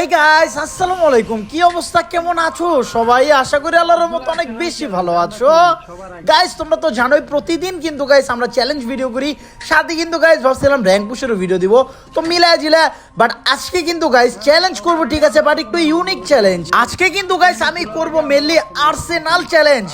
Hey guys আসসালামু আলাইকুম কি অবস্থা? কেমন আছো? সবাই আশা করি আল্লাহর মতো অনেক বেশি ভালো আছো। গাইস তোমরা তো জানোই প্রতিদিন কিন্তু গাইস আমরা চ্যালেঞ্জ ভিডিও করি। সাথে কিন্তু গাইস ভাবছিলাম র্যাঙ্ক পুশেরও ভিডিও দিব। তো মিলায় জিলা বাট আজকে কিন্তু গাইস চ্যালেঞ্জ করব ঠিক আছে? বাট একটু ইউনিক চ্যালেঞ্জ আজকে কিন্তু গাইস আমি করব মেনলি আর্সেনাল চ্যালেঞ্জ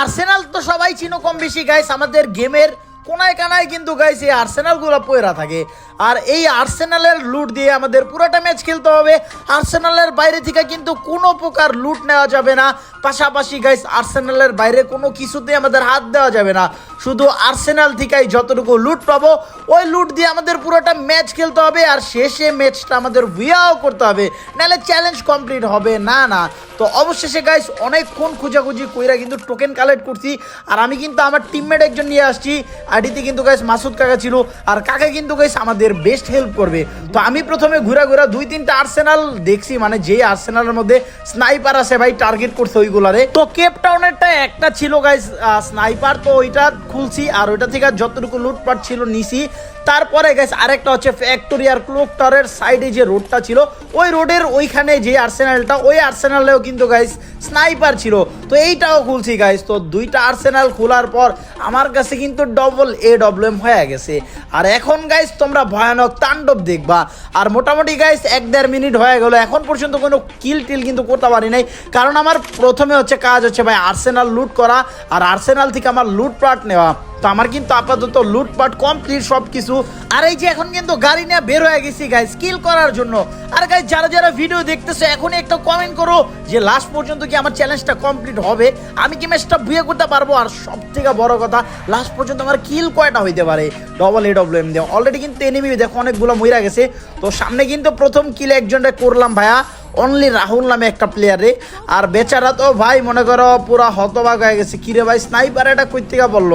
আর্সেনাল তো সবাই চিনো কম বেশি গাইস আমাদের গেমের কোনায় কানায় কিন্তু গাইস এই আর্সেনালগুলো পয়রা থাকে। আর এই আর্সেনালের লুট দিয়ে আমাদের পুরোটা ম্যাচ খেলতে হবে। আর্সেনালের বাইরে থেকে কিন্তু কোনো প্রকার লুট নেওয়া যাবে না। পাশাপাশি গাইস আর্সেনালের বাইরে কোনো কিছুতে আমাদের হাত দেওয়া যাবে না। শুধু আর্সেনাল থেকেই যতটুকু লুট পাবো, ওই লুট দিয়ে আমাদের পুরোটা ম্যাচ খেলতে হবে আর শেষে ম্যাচটা আমাদের ভিয়াও করতে হবে। নাহলে চ্যালেঞ্জ কমপ্লিট হবে না না। তো অবশেষে গাইস অনেকক্ষণ খোঁজাখুঁজি কইরা কিন্তু টোকেন কালেক্ট করছি। আর আমি কিন্তু আমার টিমমেট একজন নিয়ে আসছি। আইডিতে কিন্তু গাইস মাসুদ কাকা ছিল। আর কাকা কিন্তু গাইস আমাদের বেস্ট হেল্প করবে। তো আমি প্রথমে ঘুরা ঘুরা দুই তিনটা আর্সেনাল দেখছি মানে যে আর্সেনালের মধ্যে স্নাইপার আছে ভাই টার্গেট করছে ওইগুলারে। তো কেপ একটা ছিল গাই স্নাইপার তো ওইটা খুলছি, আর ওইটা থেকে যতটুকু লুটপাট ছিল, নিছি। তারপরে গাইস আরেকটা হচ্ছে ফ্যাক্টরিয়ার ক্লোক টাওয়ারের সাইডে যে রোডটা ছিল, ওই রোডের ওইখানে যে আর্সেনালটা ওই আর্সেনালেও কিন্তু গাইস স্নাইপার ছিল। তো এইটাও খুলছি গাইস তো দুইটা আর্সেনাল খোলার পর আমার কাছে কিন্তু ডবল এ ডব্লিউ এম হয়ে গেছে। আর এখন গাইস তোমরা ভয়ানক তাণ্ডব দেখবা। আর মোটামুটি গাইস এক দেড় মিনিট হয়ে গেল, এখন পর্যন্ত কোনো কিল টিল কিন্তু করতে পারি নাই। কারণ আমার প্রথমে হচ্ছে কাজ হচ্ছে ভাই আর্সেনাল লুট করা, আর আর্সেনাল থেকে আমার লুটপাট নেওয়া। তো আমার কিন্তু আপাতত লুটপাট কমপ্লিট সব কিছু আর এই যে এখন কিন্তু গাড়ি নিয়ে বের হয়ে গেছি গাইস কিল করার জন্য। আর গাইস যারা যারা ভিডিও দেখতেছে, এখনই একটা কমেন্ট করো যে লাস্ট পর্যন্ত কি আমার চ্যালেঞ্জটা কমপ্লিট হবে? আমি কি ম্যাচটা বিয়ে করতে পারব? আর সব থেকে বড় কথা লাস্ট পর্যন্ত আমার কিল কয়টা হইতে পারে? ডবল এ ডব্লিউ এম দিয়ে। অলরেডি কিন্তু এনিমি দেখো, অনেকগুলো মইরা গেছে। তো সামনে কিন্তু প্রথম কিল একজনটা করলাম ভাইয়া। অনলি রাহুল নামে একটা প্লেয়ারে আর বেচারা তো ভাই, মনে করো, পুরা হতবাক হয়ে গেছে। কিরে ভাই স্নাইপার এটা কই থেকে বলল?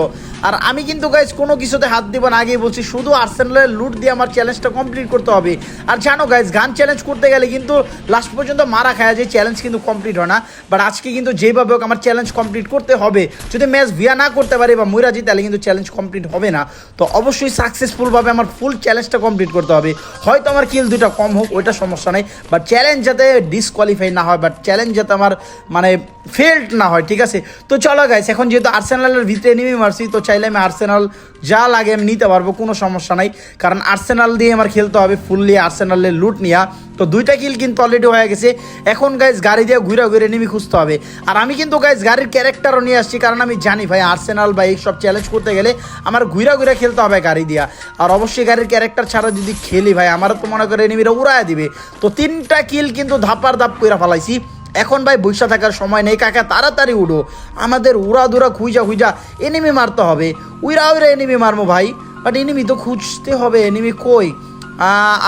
আর আমি কিন্তু গাইজ কোনো কিছুতে হাত দিব না, আগেই বলছি, শুধু আর্সেনালের লুট দিয়ে আমার চ্যালেঞ্জটা কমপ্লিট করতে হবে। আর জানো গাইজ গান চ্যালেঞ্জ করতে গেলে কিন্তু লাস্ট পর্যন্ত মারা খায়, যে চ্যালেঞ্জ কিন্তু কমপ্লিট হয় না। বাট আজকে কিন্তু যেভাবে হোক আমার চ্যালেঞ্জ কমপ্লিট করতে হবে। যদি ম্যাচ ভিয়া না করতে পারি বা যাই তাহলে কিন্তু চ্যালেঞ্জ কমপ্লিট হবে না। তো অবশ্যই সাকসেসফুলভাবে আমার ফুল চ্যালেঞ্জটা কমপ্লিট করতে হবে। হয়তো আমার কিল দুটা কম হোক, ওইটা সমস্যা নেই। বাট চ্যালেঞ্জ যাতে ডিসকোয়ালিফাই না হয় বাট চ্যালেঞ্জ যাতে আমার মানে ফেল্ড না হয়, ঠিক আছে? তো চলো গাইস এখন যেহেতু আর্সেনালের ভিতরে নেমে মারছি, তো চাইলে আমি আর্সেনাল যা লাগে আমি নিতে পারব, কোনো সমস্যা নাই। কারণ আর্সেনাল দিয়ে আমার খেলতে হবে ফুললি আর্সেনালের লুট নিয়া। তো দুইটা কিল কিন্তু অলরেডি হয়ে গেছে। এখন গাইজ গাড়ি দিয়ে ঘুরে ঘুরে নেমে খুঁজতে হবে। আর আমি কিন্তু গাইজ গাড়ির ক্যারেক্টারও নিয়ে আসছি, কারণ আমি জানি ভাই আর্সেনাল বা এইসব চ্যালেঞ্জ করতে গেলে আমার ঘুরে ঘুরে খেলতে হবে গাড়ি দিয়া। আর অবশ্যই গাড়ির ক্যারেক্টার ছাড়া যদি খেলি ভাই, আমারও তো মনে করে এনিমিরা উড়ায় দিবে। তো তিনটা কিল কিন্তু ধাপার ধাপ করে ফেলাইছি। এখন ভাই বৈশা থাকার সময় নেই, কাকা তাড়াতাড়ি উঠো আমাদের উড়া দুরা খুঁজা খুঁজা এনিমি মারতে হবে। উইরা উইরা এনিমি মারবো ভাই বাট এনিমি তো খুঁজতে হবে এনিমি কই?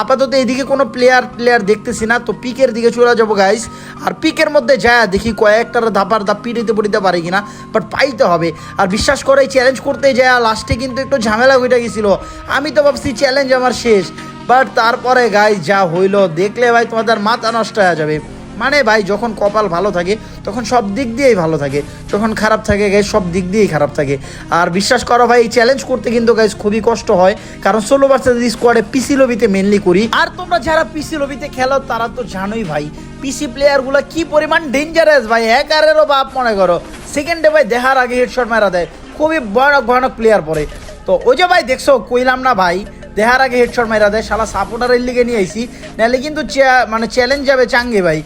আপাতত এদিকে কোনো প্লেয়ার প্লেয়ার দেখতেছি না, তো পিকের দিকে চলে যাব গাইস আর পিকের মধ্যে যায় দেখি, কয়েকটার ধাপার ধাপ পিড়িতে পড়িতে পারে কিনা বাট পাইতে হবে। আর বিশ্বাস করে চ্যালেঞ্জ করতে যায় লাস্টে কিন্তু একটু ঝামেলা হইটা গেছিল। আমি তো ভাবছি চ্যালেঞ্জ আমার শেষ বাট তারপরে গাইস যা হইল, দেখলে ভাই তোমাদের মাথা নষ্ট হয়ে যাবে। মানে ভাই যখন কপাল ভালো থাকে, তখন সব দিক দিয়েই ভালো থাকে। যখন খারাপ থাকে গাইজ সব দিক দিয়েই খারাপ থাকে। আর বিশ্বাস করো ভাই, এই চ্যালেঞ্জ করতে কিন্তু গাইজ খুবই কষ্ট হয়। কারণ ষোলো ভার্সেস স্কোয়াডে পিসি লবিতে মেনলি করি। আর তোমরা যারা পিসি লবিতে খেলো, তারা তো জানোই ভাই পিসি প্লেয়ারগুলো কি পরিমাণ ডেঞ্জারাস ভাই হ্যাকারেরও বাপ মনে করো। সেকেন্ডে ভাই দেখার আগে হেডশট মারা দেয়। খুবই ভয়ানক ভয়ানক প্লেয়ার পরে। তো ওই যে ভাই, দেখছ, কইলাম না ভাই দেহার আগে হেডশট মারা দেয়, শালা সাপোর্টারের লিগে নিয়ে আইসি নাহলে কিন্তু মানে চ্যালেঞ্জ যাবে চাঙ্গে ভাই।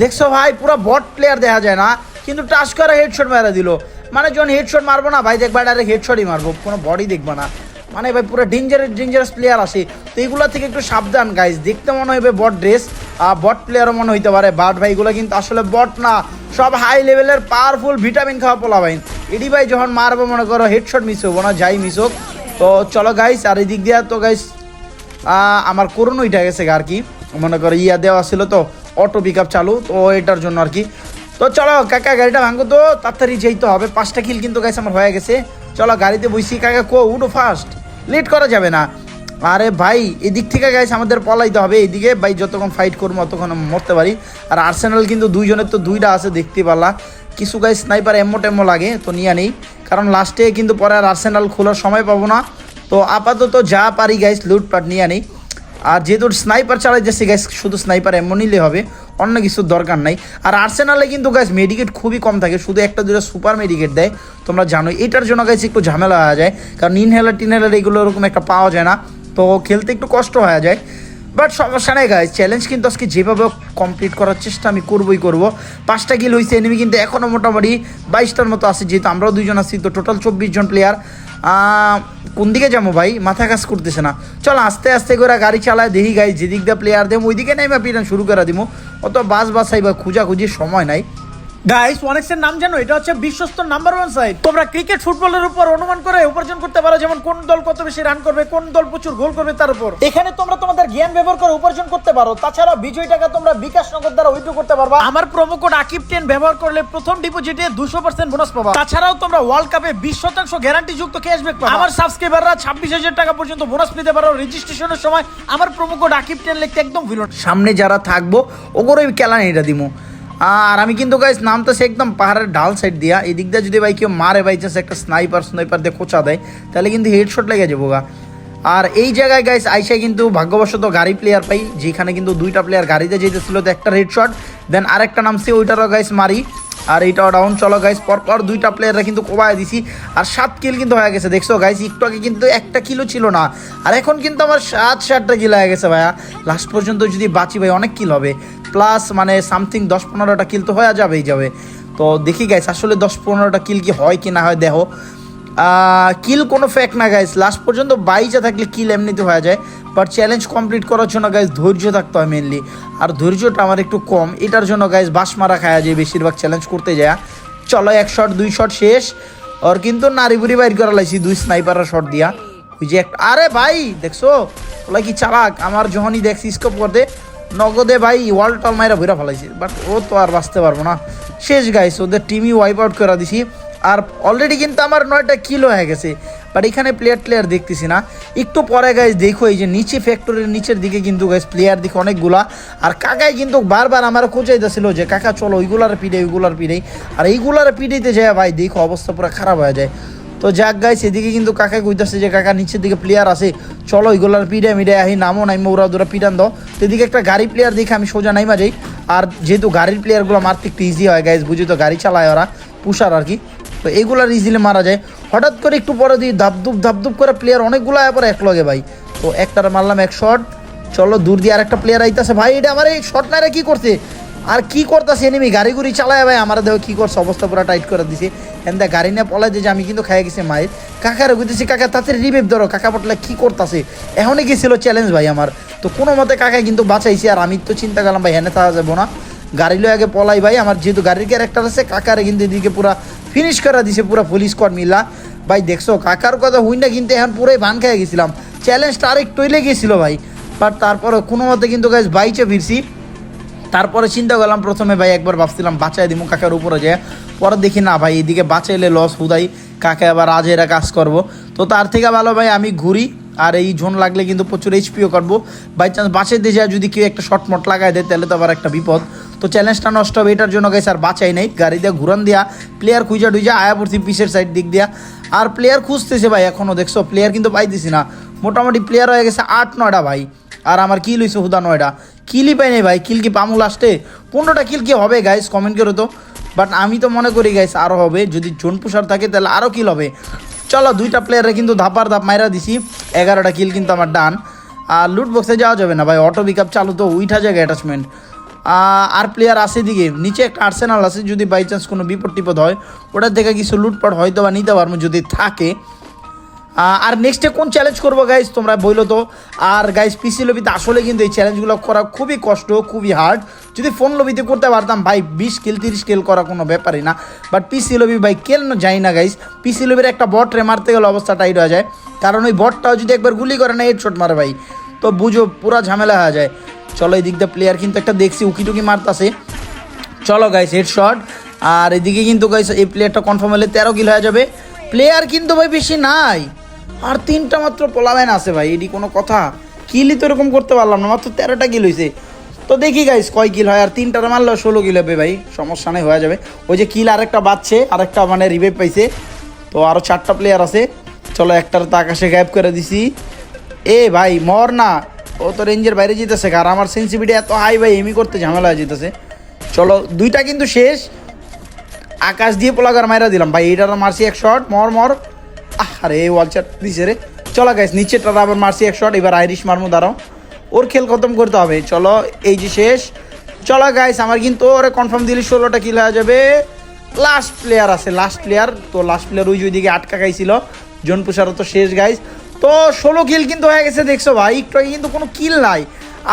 দেখছ ভাই, পুরো বট প্লেয়ার দেখা যায় না। কিন্তু টাচ করে হেডশট মারা দিল। মানে যখন হেডশট মারবো না, ভাই, দেখবা ডাইরেক্ট হেডশটই মারবো। কোনো বডি দেখবা না। মানে ভাই, পুরো ডেঞ্জারাস ডেঞ্জারাস প্লেয়ার আসে তো এইগুলো থেকে একটু সাবধান গাইজ দেখতে মনে হবে বট ড্রেস আর বট প্লেয়ারও মনে হইতে পারে। বাট ভাই, এগুলো কিন্তু আসলে বট না। সব হাই লেভেলের পাওয়ারফুল ভিটামিন খাওয়া পোলা ভাই। এডি ভাই, যখন মারবো, মনে করো হেডশট মিস হব না, যাই মিস হোক। তো চলো গাইস আর এই দিক দিয়ে তো গাইস আমার করুন ওইটা গেছে আর কি। মনে করো, ইয়া দেওয়া ছিল তো। অটো পিক চালু, তো এটার জন্য আর কি। তো চলো, কাকা, গাড়িটা ভাঙো তো, তাড়াতাড়ি যেতে হবে। পাঁচটা কিল কিন্তু গাইস আমার হয়ে গেছে। চলো, গাড়িতে বসি কাকা, কো, উঠো ফার্স্ট লেট করা যাবে না। আরে ভাই, এদিক থেকে গাইস আমাদের পলাইতে হবে। এদিকে ভাই, যতক্ষণ ফাইট করব, অতক্ষণ মরতে পারি। আর আর্সেনাল কিন্তু দুইজনের তো দুইটা আছে, দেখতে পারলা। কিছু গাইস স্নাইপার এমো টেমো লাগে, তো নিয়ে নেই। কারণ লাস্টে কিন্তু পরে আর আর্সেনাল খোলার সময় পাবো না। তো আপাতত যা পারি গাইস লুটপাট নিয়ে আনি আর যেহেতু স্নাইপার চালাইতেছি গ্যাস শুধু স্নাইপার এমন নিলে হবে, অন্য কিছুর দরকার নাই। আর আর্সেনালে কিন্তু গাইস মেডিকেট খুবই কম থাকে, শুধু একটা দুটো সুপার মেডিকেট দেয়, তোমরা জানো এটার জন্য গাইস একটু ঝামেলা হয়ে যায়, কারণ ইনহেলার টিনহেলার এগুলো ওরকম একটা পাওয়া যায় না, তো খেলতে একটু কষ্ট হয়ে যায়। বাট সমস্যা নেই গাইস চ্যালেঞ্জ কিন্তু আজকে যেভাবে কমপ্লিট করার চেষ্টা আমি করবই করব। পাঁচটা কিল হয়েছে এনিমি কিন্তু এখনও মোটামুটি বাইশটার মতো আছে, যেহেতু আমরাও দুজন আছি, তো টোটাল চব্বিশ জন প্লেয়ার কোন দিকে যাব ভাই? মাথা কাজ করতেছে না। চল আস্তে আস্তে করে গাড়ি চালায় দেখি গাই যেদিক দিয়ে প্লেয়ার দেবো, ওইদিকে নেই বা পিটান শুরু করে দিব। অত বাস বাসাই বা খুঁজাখুঁজির সময় নাই। গাইস ওয়ানেক্সের নাম জানো? এটা হচ্ছে বিশ্বস্ত নাম্বার ওয়ান সাইট তোমরা ক্রিকেট ফুটবলের উপর অনুমান করে উপার্জন করতে পারো, যেমন কোন দল কত বেশি রান করবে, কোন দল প্রচুর গোল করবে তার উপর। এখানে তোমরা তোমাদের জ্ঞান ব্যবহার করে উপার্জন করতে পারো। তাছাড়া বিজয় টাকা তোমরা বিকাশ নগর দ্বারা উইথড্র করতে পারবা। আমার প্রোমো কোড আকিব টেন ব্যবহার করলে প্রথম ডিপোজিটে দুশো পার্সেন্ট বোনাস পাবা। তাছাড়াও তোমরা ওয়ার্ল্ড কাপে বিশ শতাংশ গ্যারান্টি যুক্ত ক্যাশব্যাক পাবা। আমার সাবস্ক্রাইবাররা ছাব্বিশ হাজার টাকা পর্যন্ত বোনাস পেতে পারো। রেজিস্ট্রেশনের সময় আমার প্রোমো কোড আকিব টেন লিখতে একদম ভুলো সামনে যারা থাকব ওগুলোই কেলানি এটা দিব আর আমি কিন্তু গাইস নামতেছে একদম পাহাড়ের ডাল সাইড দিয়া। এই দিক দিয়ে যদি ভাই কেউ মারে ভাই জাস্ট একটা স্নাইপার স্নাইপার দিয়ে খোঁচা দেয়, তাহলে কিন্তু হেডশট লেগে যাব গা। আর এই জায়গায় গাইস আইসায় কিন্তু ভাগ্যবশত গাড়ি প্লেয়ার পাই, যেখানে কিন্তু দুইটা প্লেয়ার গাড়িতে যেতেছিল, তো একটা হেডশট দেন আরেকটা নামছে, ওইটারও গাইস মারি। আর এইটাও ডাউন চলো গাইস পরপর দুইটা প্লেয়াররা কিন্তু কোবায় দিছি। আর সাত কিল কিন্তু হয়ে গেছে, দেখছ গাইস একটু আগে কিন্তু একটা কিলো ছিল না। আর এখন কিন্তু আমার সাত, সাতটা কিল হয়ে গেছে ভাইয়া। লাস্ট পর্যন্ত যদি বাঁচি ভাই, অনেক কিল হবে। প্লাস মানে সামথিং দশ পনেরোটা কিল তো হয়ে যাবেই যাবে। তো দেখি গাইস আসলে দশ পনেরোটা কিল কি হয় কি না হয় দেখো। কিল কোনো ফ্যাক্ট না গাইস লাস্ট পর্যন্ত বাইচে থাকলে কিল এমনিতে হয়ে যায়। বাট চ্যালেঞ্জ কমপ্লিট করার জন্য গাইস ধৈর্য থাকতে হয় মেনলি আর ধৈর্যটা আমার একটু কম। এটার জন্য গাইস বাস মারা খাওয়া যায় বেশিরভাগ চ্যালেঞ্জ করতে যায়। চলো এক শট দুই শট শেষ। ওর কিন্তু নারী বুড়ি বাইর করা লাগছি, দুই স্নাইপারের শট দিয়া। ওই যে একটা আরে ভাই, দেখছ? ওলা কি চালাক? আমার যখনই দেখছি স্কোপ করতে নগদে ভাই ওয়াল টল মাইরা ভইরা ফেলাইছে বাট ও তো আর বাঁচতে পারব না। শেষ গাইস ওদের টিমই ওয়াইপ আউট করে দিছি। আর অলরেডি কিন্তু আমার নয়টা কিলো হয়ে গেছে বাট এখানে প্লেয়ার প্লেয়ার দেখতেছি না। একটু পরে গাইজ দেখো এই যে নিচে ফ্যাক্টরির নিচের দিকে কিন্তু গাইজ প্লেয়ার দিকে অনেকগুলা। আর কাকাই কিন্তু বারবার আমার খোঁজাইতেছিল যে, কাকা, চলো ওইগুলার পিড়ে ওইগুলার পিড়ে আর এইগুলার পিড়েতে যায় ভাই, দেখো অবস্থা পুরো খারাপ হয়ে যায়। তো যাক গাইস এদিকে কিন্তু কাকা কইতাছে যে কাকা নিচের দিকে প্লেয়ার আছে। চলো ওইগুলার পিড়ে মিডে আহি নামো, নাইমো ওরা দুরা পিটান দাও। তো এদিকে একটা গাড়ি প্লেয়ার দেখে আমি সোজা নাইমা যাই। আর যেহেতু গাড়ির প্লেয়ারগুলো মারতে একটু ইজি হয় গাইজ বুঝি তো গাড়ি চালায় ওরা পুষার আর কি। তো এইগুলার ইজিলি মারা যায়। হঠাৎ করে একটু পরে দিই ধাপধুপ ধাপধুপ করে প্লেয়ার অনেকগুলো আয় পরে এক লগে ভাই। তো একটার মারলাম এক শট চলো দূর দিয়ে আরেকটা প্লেয়ার আইতাছে। ভাই, এটা আমার এই শট মারা কি করছে? আর কি করতেছে এনিমি গাড়ি গুড়ি চালায় ভাই, আমার দেখো কি করছে? অবস্থা পুরো টাইট করে দিছে। এন্দা গাড়ি নিয়ে পলাই যে আমি কিন্তু খাই গেছি মায়ের। কাকারে বুঝতেছি কাকা তাতে রিভেভ ধরো। কাকা পটলা কি করতেছে? এখনই গেছিল চ্যালেঞ্জ ভাই আমার। তো কোনো মতে কাকা কিন্তু বাঁচাইছে। আর আমি তো চিন্তা করলাম, ভাই হেনে থাকা যাব না। গাড়ি লয়ে আগে পলাই ভাই। আমার যেহেতু গাড়ির ক্যারেক্টার আছে, কাকারে কিন্তু এদিকে পুরা ফিনিশ করে দিছে, পুরা পুলিশ স্কোয়াড মিলা। ভাই, দেখছ, কাকার কথা হুই না কিন্তু এখন পুরাই ভান খেয়ে গেছিলাম। চ্যালেঞ্জটা আরেক টইলে লেগেছিল ভাই। বাট তারপরে কোনো মতে কিন্তু গাছ বাইচে ফিরছি। তারপরে চিন্তা করলাম, প্রথমে ভাই একবার ভাবছিলাম বাঁচাই দিমু কাকার উপরে যায় পরে দেখি না ভাই, এদিকে বাঁচাইলে লস হুদাই, কাকে আবার আজ এরা কাজ করব। তো তার থেকে ভালো ভাই, আমি ঘুরি, আর এই জোন লাগলে কিন্তু প্রচুর এইচপিও করব। বাই চান্স বাঁচাইতে যায়, যদি কেউ একটা শর্ট মট লাগাই দেয়, তাহলে তো আবার একটা বিপদ। তো চ্যালেঞ্জটা নষ্ট হবে, এটার জন্য গেছে আর বাঁচাই নেই। গাড়ি দিয়ে ঘুরান দিয়া প্লেয়ার খুঁজা টুইজা আয়া পড়ছি পিসের সাইড দিক দিয়া। আর প্লেয়ার খুঁজতেছে ভাই এখনও দেখছ? প্লেয়ার কিন্তু পাইতেছি না। মোটামুটি প্লেয়ার হয়ে গেছে আট, নয়টা ভাই। আর আমার কিল হয়েছে হুদা নয়টা কিলই পাই নাই ভাই কিল কি পামু লাস্টে পনেরোটা কিল কি হবে গাইস কমেন্ট করো তো। বাট আমি তো মনে করি গাইস আরও হবে। যদি জোন পুষার থাকে, তাহলে আরও কিল হবে। চলো, দুইটা প্লেয়ারে কিন্তু ধাপার ধাপ মাইরা দিছি। এগারোটা কিল কিন্তু আমার ডান আর লুট বক্সে যাওয়া যাবে না ভাই অটো পিক চালু তো উইঠা জায়গায় অ্যাটাচমেন্ট আর প্লেয়ার আছে দিকে নিচে একটা আর্সেনাল আছে, যদি বাই চান্স কোনো বিপদ টিপদ হয়, ওটার থেকে কিছু লুটপাট হয়তো বা নিতে পারব যদি থাকে। আর নেক্সটে কোন চ্যালেঞ্জ করব গাইজ তোমরা বইলো তো। আর গাইজ পিসি লবিতে আসলে কিন্তু এই চ্যালেঞ্জগুলো করা খুবই কষ্ট, খুবই হার্ড যদি ফোন লবিতে করতে পারতাম, ভাই, বিশ কিল তিরিশ কিল করা কোনো ব্যাপারই না। বাট পিসি লবি, ভাই, কেন যাই না গাইজ পিসি লবির একটা বট রে মারতে গেলে অবস্থা টাইট হয়ে যায়। কারণ ওই বটটাও যদি একবার গুলি করে না হেডশট মারে ভাই, তো বুঝো পুরা ঝামেলা হয়ে যায়। চলো এই দিক দিয়ে প্লেয়ার কিন্তু একটা দেখছি উকি টুকি মারতাছে। চলো গাইস হেড শট আর এদিকে কিন্তু গাইস এই প্লেয়ারটা কনফার্ম হলে তেরো কিল হয়ে যাবে। প্লেয়ার কিন্তু ভাই বেশি নাই। আর তিনটা মাত্র পোলাবেন আছে ভাই এটি কোনো কথা। কিলই তো এরকম করতে পারলাম না, মাত্র তেরোটা কিল হয়েছে তো দেখি গাইস কয় কিল হয়? আর তিনটার মারলেও ষোলো কিল হবে ভাই, সমস্যা নেই, হয়ে যাবে। ওই যে কিল আরেকটা বাচ্চে আরেকটা মানে রিভাইভ পাইছে। তো আরও চারটা প্লেয়ার আছে। চলো একটার তো আকাশে গায়েব করে দিছি। এ ভাই, মর না। ও তো রেঞ্জের বাইরে যেতেছে, আর আমার সেন্সিভিটি এত হাই ভাই এমি করতে ঝামেলা হয়ে যেতেছে। চলো, দুইটা কিন্তু শেষ। আকাশ দিয়ে পোলাগার মাইরা দিলাম। ভাই, এইটার মারছি এক শট মর মর। আরে চাট দিছে রে। চলো গাইস নিচেরটা আবার মারছি এক শট এবার আইরিশ মারমু, দাঁড়াও। ওর খেল খতম করতে হবে। চলো, এই যে শেষ। চলো গাইস আমার কিন্তু ওরে কনফার্ম দিলে ষোলোটা কিল হয়ে যাবে। লাস্ট প্লেয়ার আছে লাস্ট প্লেয়ার তো লাস্ট প্লেয়ার ওই ওইদিকে আটকা খাইছিল। জন পুষারও তো শেষ গাইস তো ষোলো কিল কিন্তু হয়ে গেছে, দেখছ ভাই? একটু কিন্তু কোনো কিল নাই।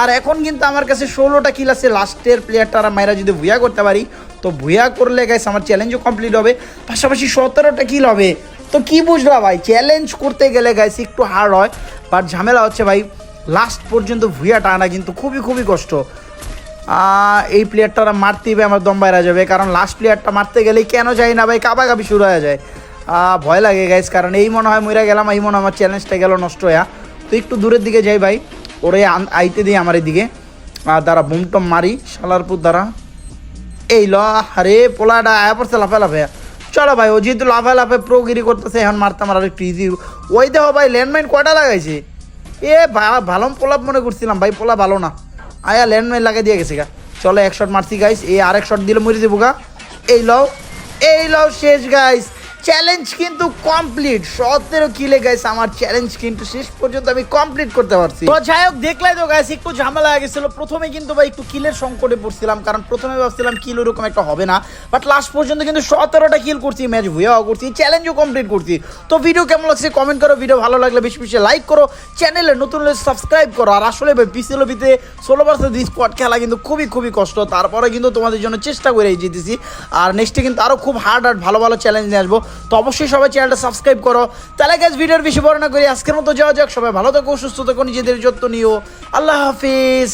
আর এখন কিন্তু আমার কাছে ষোলোটা কিল আছে। লাস্টের প্লেয়ারটা মাইরা যদি ভুয়া করতে পারি, তো ভুয়া করলে গাইস আমার চ্যালেঞ্জও কমপ্লিট হবে। পাশাপাশি সতেরোটা কিল হবে। তো কি বুঝলা ভাই? চ্যালেঞ্জ করতে গেলে গাইস একটু হার্ড হয় বাট ঝামেলা হচ্ছে ভাই লাস্ট পর্যন্ত ভুয়া টানা কিন্তু খুবই খুবই কষ্ট। এই প্লেয়ারটা মারতে হবে আমার দম বাইরা যাবে, কারণ লাস্ট প্লেয়ারটা মারতে গেলেই কেন যাই না ভাই, কাবাকাবি শুরু হয়ে যায়। ভয় লাগে গাইস কারণ এই মনে হয় মরে গেলাম, এই মনে হয় আমার চ্যালেঞ্জটা গেল নষ্ট হয়ে। তো একটু দূরের দিকে যাই ভাই, ওরে আন- আইতে দিই আমার এদিকে। আর দ্বারা বুমটম মারি শালারপুর দ্বারা এই ল, আরে পোলাটা আয়া পড়ছে লাফে লাফে চলো ভাই, ও যেহেতু লাফে লাফে প্রোগিরি করতেছে, এখন মারতাম আর একটু ইজি ওই দেখো ভাই ল্যান্ডমাইন কটা লাগাইছে? এ ভালো পোলাপ মনে করছিলাম ভাই, পোলা ভালো না। আয়া ল্যান্ডমাইন লাগাই দিয়ে গেছে গা। চলো এক শট মারছি গাইস এই আরেক শট দিলে মরে যাব গা। এই লও এই লও শেষ গাইস চ্যালেঞ্জ কিন্তু কমপ্লিট সতেরো কিলে গাইস আমার চ্যালেঞ্জ কিন্তু শেষ পর্যন্ত আমি কমপ্লিট করতে পারছি। তো যাই হোক, দেখলাই তো গাইস একটু ঝামেলা হয়ে গেছিল। প্রথমে কিন্তু ভাই একটু কিলের সংকটে পড়ছিলাম, কারণ প্রথমে ভাবছিলাম কিল ওরকম একটা হবে না। বাট লাস্ট পর্যন্ত কিন্তু সতেরোটা কিল করছি ম্যাচ ভুয়াও করছি চ্যালেঞ্জও কমপ্লিট করছি। তো ভিডিও কেমন লাগছে কমেন্ট করো ভিডিও ভালো লাগলে বেশি বেশি লাইক করো। চ্যানেলে নতুন হলে সাবস্ক্রাইব করো। আর আসলে ভাই পিসি লবিতে ষোলো পার্সেন্ট স্পট খেলা কিন্তু খুবই খুবই কষ্ট। তারপরে কিন্তু তোমাদের জন্য চেষ্টা করে জিতেছি। আর নেক্সটে কিন্তু আরও খুব হার্ড হার্ড ভালো ভালো চ্যালেঞ্জ নিয়ে আসব। তো অবশ্যই সবাই চ্যানেলটা সাবস্ক্রাইব করো। তাহলে গ্যাস ভিডিওর বেশি বর্ণনা করি আজকের মতো যাওয়া যাক। সবাই ভালো থাকো, সুস্থ থাকো, নিজেদের যত্ন নিও। আল্লাহ হাফিজ।